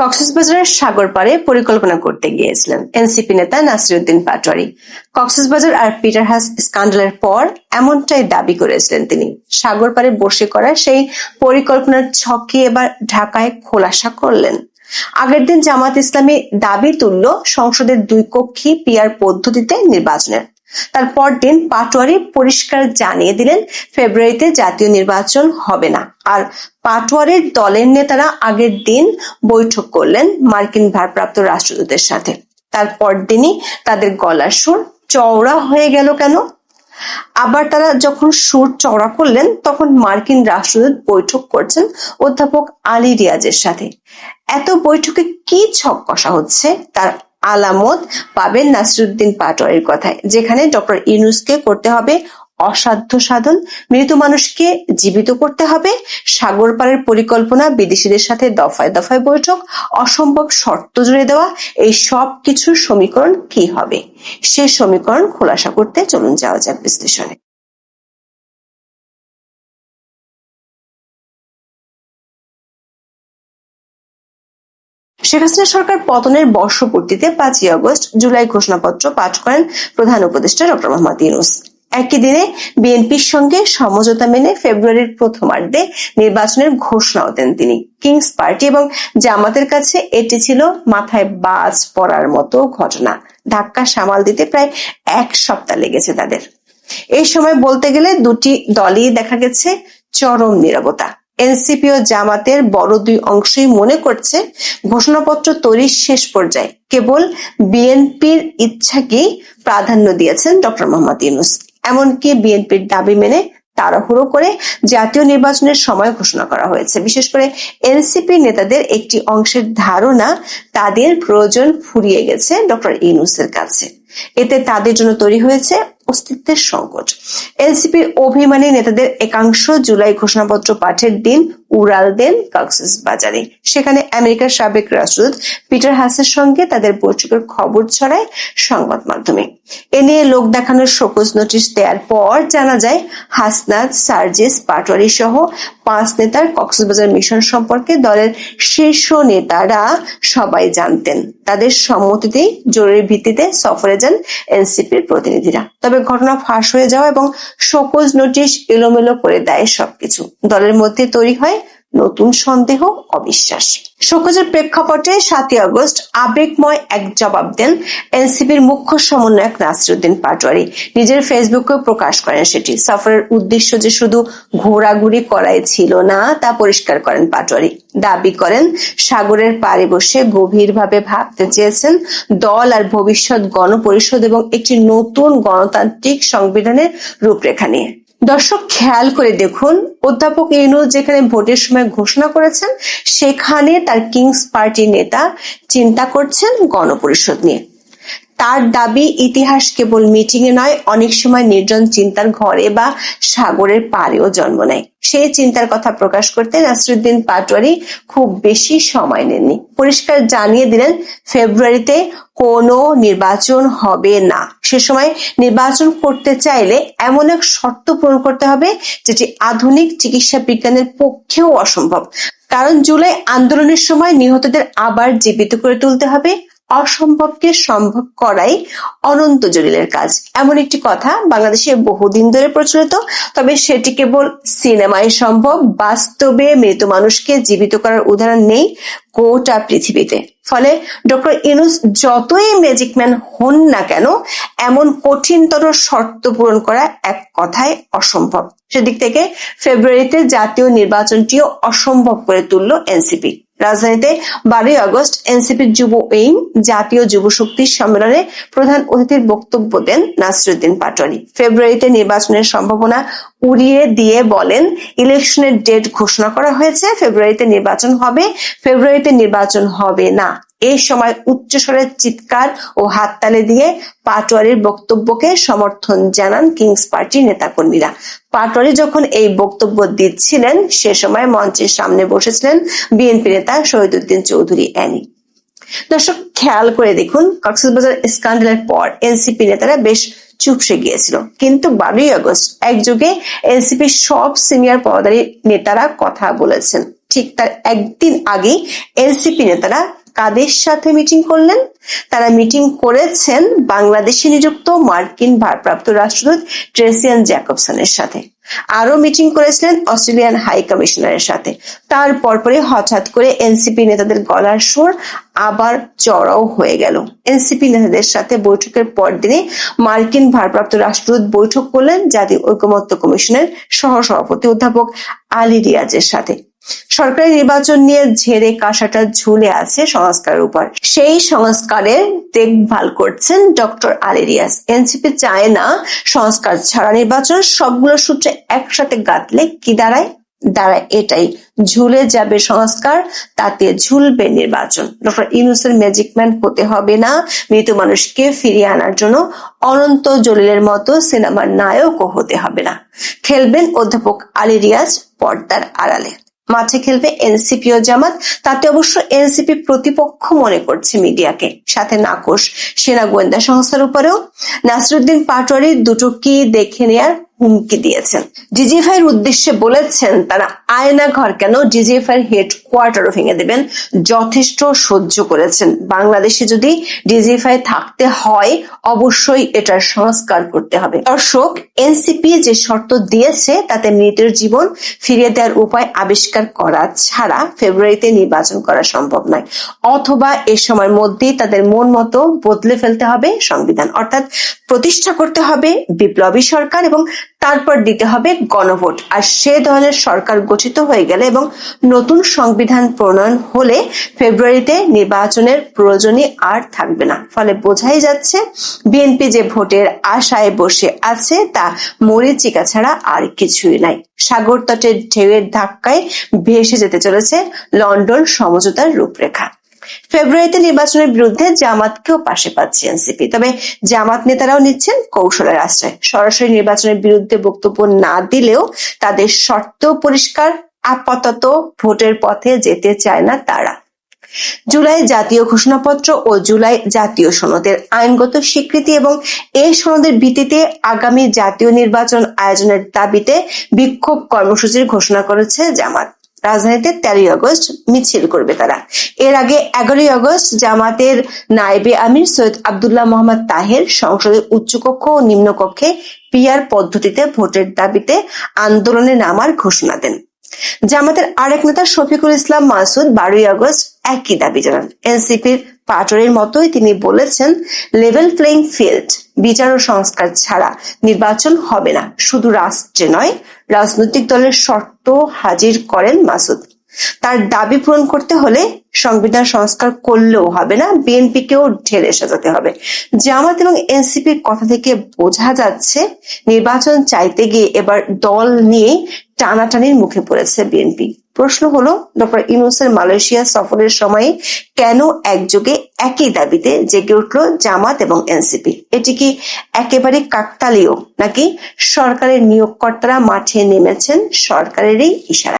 কক্সবাজারের সাগর পাড়ে পরিকল্পনা করতে গিয়েছিলেন এনসিপি নেতা নাসিরুদ্দিন পাটোয়ারি। কক্সবাজার আর পিটারহাস স্কান্ডালের পর এমনটাই দাবি করেছিলেন তিনি। সাগর পাড়ে বসে করা সেই পরিকল্পনার ছককে এবার ঢাকায় খোলাসা করলেন। আগের দিন জামাত ইসলামী দাবি তুলল সংসদের দুই কক্ষী পিয়ার পদ্ধতিতে নির্বাচনের। তার পরদিন পাটোয়ারি পরিষ্কার জানিয়ে দিলেন, ফেব্রুয়ারিতে জাতীয় নির্বাচন হবে না। আর পাটোয়ারির দলের নেতারা আগের দিন বৈঠক করলেন মার্কিন ভারপ্রাপ্ত রাষ্ট্রদূতের সাথে। তার পরদিনই তাদের গলার সুর চওড়া হয়ে গেল কেন? আবার তারা যখন সুর চওড়া করলেন, তখন মার্কিন রাষ্ট্রদূত বৈঠক করছেন অধ্যাপক আলী রিয়াজের সাথে। এত বৈঠকে কি ছক কষা হচ্ছে? তার আলামত পাবেন নাসিরুদ্দিন পাটোয়ারির কথায়, যেখানে ডক্টর ইউনুসকে করতে হবে অসাধ্য সাধন, মৃত মানুষকে জীবিত করতে হবে, সাগর পাড়ের পরিকল্পনা বিদেশিদের সাথে দফায় দফায় বৈঠক, অসম্ভব শর্ত জুড়ে দেওয়া, এই সব কিছুর সমীকরণ কি হবে? সে সমীকরণ খোলাসা করতে চলুন যাওয়া যাক বিশ্লেষণে। শেখ হাসিনা সরকার পতনের বর্ষপূর্তিতে পাঁচই আগস্ট জুলাই ঘোষণাপত্র পাঠ করেন প্রধান উপদেষ্টা ডক্টর মোহাম্মদ ইউনুস। একই দিনে বিএনপির সঙ্গে সমঝোতা মেনে ফেব্রুয়ারির প্রথমার্ধে নির্বাচনের ঘোষণাও দেন তিনি। কিংস পার্টি এবং জামাতের কাছে এটি ছিল মাথায় বাজ পড়ার মতো ঘটনা। ধাক্কা সামাল দিতে প্রায় এক সপ্তাহ লেগেছে তাদের। এই সময় বলতে গেলে দুটি দলই দেখা গেছে চরম নিরবতা। এনসিপি ও জামাতের বড় দুই অংশই মনে করছে ঘোষণাপত্র তৈরির শেষ পর্যায়ে। কেবল বিএনপির ইচ্ছাকেই প্রাধান্য দিয়েছেন ডক্টর মোহাম্মদ ইউনুস। এমনকি বিএনপির দাবি মেনে তাড়াহুড়ো করে জাতীয় নির্বাচনের সময় ঘোষণা করা হয়েছে। বিশেষ করে এনসিপি নেতাদের একটি অংশের ধারণা তাদের প্রয়োজন ফুরিয়ে গেছে ডক্টর ইউনুসের কাছে। এতে তাদের জন্য তৈরি হয়েছে অস্তিত্বের সংকট এলসিপির অভিমানী নেতাদের একাংশ জুলাই ঘোষণাপত্র পাঠের দিন উড়াল দেন কক্সেস বাজারে। সেখানে আমেরিকার সাবেক রাষ্ট্রদূত পিটার হাসের সঙ্গে তাদের বৈঠকের খবর ছড়ায় সংবাদ মাধ্যমে। এ নিয়ে লোক দেখানোর শোকজ নোটিশ দেওয়ার পর জানা যায়, হাসনাত, সার্জিস, পাটোয়ারি সহ পাঁচ নেতার কক্সবাজার মিশন সম্পর্কে দলের শীর্ষ নেতারা সবাই জানতেন। তাদের সম্মতিতেই জরুরি ভিত্তিতে সফরে যান এনসিপির প্রতিনিধিরা। তবে ঘটনা ফাঁস হয়ে যাওয়া এবং শোকজ নোটিশ এলোমেলো করে দেয় সবকিছু। দলের মধ্যে তৈরি হয় নতুন সন্দেহ অবিশ্বাস। শোকজের প্রেক্ষাপটে সাতই আগস্ট আবেগময় এক জবাব দেন এনসিপির মুখ্য সমন্বয়ক নাসিরুদ্দিন পাটোয়ারি। নিজের ফেসবুকে প্রকাশ করেন সেটি। সফরের উদ্দেশ্য যে শুধু ঘোরাঘুরি করাই ছিল না, তা পরিষ্কার করেন পাটোয়ারি। দাবি করেন, সাগরের পাড়ে বসে গভীরভাবে ভাবতে চেয়েছেন, দল আর ভবিষ্যৎ গণপরিষদ এবং একটি নতুন গণতান্ত্রিক সংবিধানের রূপরেখা নিয়ে। দর্শক, খেয়াল করে দেখুন, অধ্যাপক ইউনুস যেখানে ভোটের সময় ঘোষণা করেছেন, সেখানে তার কিংস পার্টির নেতা চিন্তা করছেন গণপরিষদ নিয়ে। তার দাবি, ইতিহাস কেবল মিটিং এ নয়, অনেক সময় নির্জন চিন্তার ঘরে বা সাগরের পাড়েও জন্ম নেয়। সেই চিন্তার কথা প্রকাশ করতে নাসরুদ্দিন পাটোয়ারি খুব বেশি সময় নেননি। পরিষ্কার জানিয়ে দিলেন, ফেব্রুয়ারিতে কোনো নির্বাচন হবে না। সে সময় নির্বাচন করতে চাইলে এমন এক শর্ত পূরণ করতে হবে, যেটি আধুনিক চিকিৎসা বিজ্ঞানের পক্ষেও অসম্ভব। কারণ জুলাই আন্দোলনের সময় নিহতদের আবার জীবিত করে তুলতে হবে। অসম্ভবকে সম্ভব করাই অনন্ত জলিলের কাজ। এমন একটি কথা বাংলাদেশে বহুদিন ধরে প্রচলিত, তবে সেটি কেবল সিনেমায় সম্ভব, বাস্তবে মৃত মানুষকে জীবিত করার উদাহরণ নেই গোটা পৃথিবীতে। ফলে ডক্টর ইনুস যতই ম্যাজিক ম্যান হন না কেন, এমন কঠিনতর শর্ত পূরণ করা এক কথায় অসম্ভব। সেদিক থেকে ফেব্রুয়ারিতে জাতীয় নির্বাচনটিও অসম্ভব করে তুলল এনসিপি। রাজধানীতে বারোই আগস্ট এনসিপির যুব উইং জাতীয় যুব শক্তির সম্মেলনে প্রধান অতিথির বক্তব্য দেন নাসিরুদ্দিন পাটোয়ারি। ফেব্রুয়ারিতে নির্বাচনের সম্ভাবনা উড়িয়ে দিয়ে বলেন, ইলেকশনের ডেট ঘোষণা করা হয়েছে, ফেব্রুয়ারিতে নির্বাচন হবে, ফেব্রুয়ারিতে নির্বাচন হবে না। এই সময় উচ্চস্বরের চিৎকার ও হাততালি দিয়ে পাটোয়ারির বক্তব্যকে সমর্থন জানান কিংস পার্টির নেতাকর্মীরা। পাটোয়ারি যখন এই বক্তব্য দিচ্ছিলেন, সে সময় মঞ্চের সামনে বসেছিলেন বিএনপি নেতা শহীদুদ্দিন চৌধুরী অ্যানি। দর্শক, খেয়াল করে দেখুন, কক্সবাজার স্ক্যান্ডালের পর এনসিপি নেতারা বেশ চুপসে গিয়েছিল। কিন্তু বারোই আগস্ট একযোগে এনসিপির সব সিনিয়র পদাধিকারী নেতারা কথা বলেছেন। ঠিক তার একদিন আগেই এনসিপি নেতারা কাদের সাথে মিটিং করলেন? তারা মিটিং করেছেন বাংলাদেশে নিযুক্ত মার্কিন ভারপ্রাপ্ত রাষ্ট্রদূত ট্রেসিয়ান জ্যাকবসনের সাথে। আরও মিটিং করেছিলেন অস্ট্রেলিয়ান হাই কমিশনারের সাথে। তার পরপরই হঠাৎ করে এনসিপি নেতাদের গলার সুর আবার চড়াও হয়ে গেল। এনসিপি নেতাদের সাথে বৈঠকের পরদিনে মার্কিন ভারপ্রাপ্ত রাষ্ট্রদূত বৈঠক করলেন জাতীয় ঐকমত্য কমিশনের সহসভাপতি অধ্যাপক আলী রিয়াজের সাথে। সরকারি নির্বাচন নিয়ে ঝেড়ে কাঁসাটা ঝুলে আছে সংস্কারের উপর। সেই সংস্কারের দেখভাল করছেন ডক্টর আলিরিয়াস। এনসিপি চায় না সংস্কার ছাড়া নির্বাচন, সবগুলো সূত্রে একসাথে গাঁথলে কি দাঁড়ায়? দাঁড়ায় এটাই। ঝুলে যাবে সংস্কার, তাতে ঝুলবে নির্বাচন। ডক্টর ইউনুসের ম্যাজিক ম্যান হতে হবে না, মৃত মানুষকে ফিরিয়ে আনার জন্য অনন্ত জলিলের মতো সিনেমার নায়কও হতে হবে না। খেলবেন অধ্যাপক আলী রিয়াজ পর্দার আড়ালে। মাঠে খেলবে এনসিপিও জামাত। তাতে অবশ্য এনসিপি প্রতিপক্ষ মনে করছে মিডিয়াকে। সাথে নাকশ সেনা গোয়েন্দা সংস্থার উপরেও। নাসরুদ্দিন পাটোয়ারি দুটো কি দেখে নেয়ার হুমকি দিয়েছেন। ডিজিএফআই এর উদ্দেশ্যে বলেছেন তারা আয়না ঘর কেন ডিজিএফআই এর হেড কোয়ার্টারও ভেঙে দেবেন, যথেষ্ট সহ্য করেছেন। বাংলাদেশে যদি ডিজিএফআই থাকতে হয়, অবশ্যই এটার সংস্কার করতে হবে। দর্শক, এনসিপি যে শর্ত দিয়েছে, তাতে মৃতের জীবন ফিরিয়ে দেওয়ার উপায় আবিষ্কার করা ছাড়া ফেব্রুয়ারিতে নির্বাচন করা সম্ভব নয়। অথবা এ সময়ের মধ্যেই তাদের মন মতো বদলে ফেলতে হবে সংবিধান। অর্থাৎ প্রতিষ্ঠা করতে হবে বিপ্লবী সরকার এবং তারপর দিতে হবে গণভোট। আর সে ধরনের সরকার গঠিত হয়ে গেলে এবং নতুন সংবিধান প্রণয়ন হলে ফেব্রুয়ারিতে নির্বাচনের প্রয়োজনই আর থাকবে না। ফলে বোঝাই যাচ্ছে, বিএনপি যে ভোটের আশায় বসে আছে, তা মরিচিকা ছাড়া আর কিছুই নাই। সাগর তটের ঢেউয়ের ধাক্কায় ভেসে যেতে চলেছে লন্ডন সমঝোতার রূপরেখা। ফেব্রুয়ারিতে নির্বাচনের বিরুদ্ধে জামাতকেও পাশে পাচ্ছে এনসিপি। তবে জামাত নেতারাও নিচ্ছেন কৌশলের আশ্রয়। সরাসরি নির্বাচনের বিরুদ্ধে বক্তব্য না দিলেও তাদের শর্ত পরিষ্কার, আপাতত ভোটের পথে যেতে চায় না তারা। জুলাই জাতীয় ঘোষণাপত্র ও জুলাই জাতীয় সনদের আইনগত স্বীকৃতি এবং এই সনদের ভিত্তিতে আগামী জাতীয় নির্বাচন আয়োজনের দাবিতে বিক্ষোভ কর্মসূচির ঘোষণা করেছে জামাত। রাজধানীতে তেরোই আগস্ট মিছিল করবে তারা। এর আগে এগারোই আগস্ট জামাতের নায়েবে আমির সৈয়দ আবদুল্লাহ মোহাম্মদ তাহের সংসদের উচ্চকক্ষ ও নিম্নকক্ষে পিয়ার পদ্ধতিতে ভোটের দাবিতে আন্দোলনে নামার ঘোষণা দেন। জামাতের আরেক নেতা শফিকুল ইসলাম মাসুদ বারোই আগস্ট একই দাবি জানান। এনসিপির পাটরের মতোই তিনি বলেছেন লেভেল প্লেইং ফিল্ড বিচার ও সংস্কার ছাড়া নির্বাচন হবে না। শুধু রাষ্ট্রে নয়, রাজনৈতিক দলের শর্ত হাজির করেন মাসুদ। তার দাবি পূরণ করতে হলে সংবিধান সংস্কার করলেও হবে না, বিএনপিকেও ঢেলে সাজাতে হবে। জামাত এবং এনসিপির কথা থেকে বোঝা যাচ্ছে, নির্বাচন চাইতে গিয়ে এবার দল নিয়ে টানাটানির মুখে পড়েছে বিএনপি। প্রশ্ন হলো, ডক্টর ইউনুসের মালয়েশিয়া সফরের সময়ে কেন একযোগে একই দাবিতে জেগে উঠল জামাত এবং এনসিপি? এটি কি একেবারে কাকতালীয় নাকি সরকারের নিয়োগকর্তারা মাঠে নেমেছেন সরকারেরই ইশারা?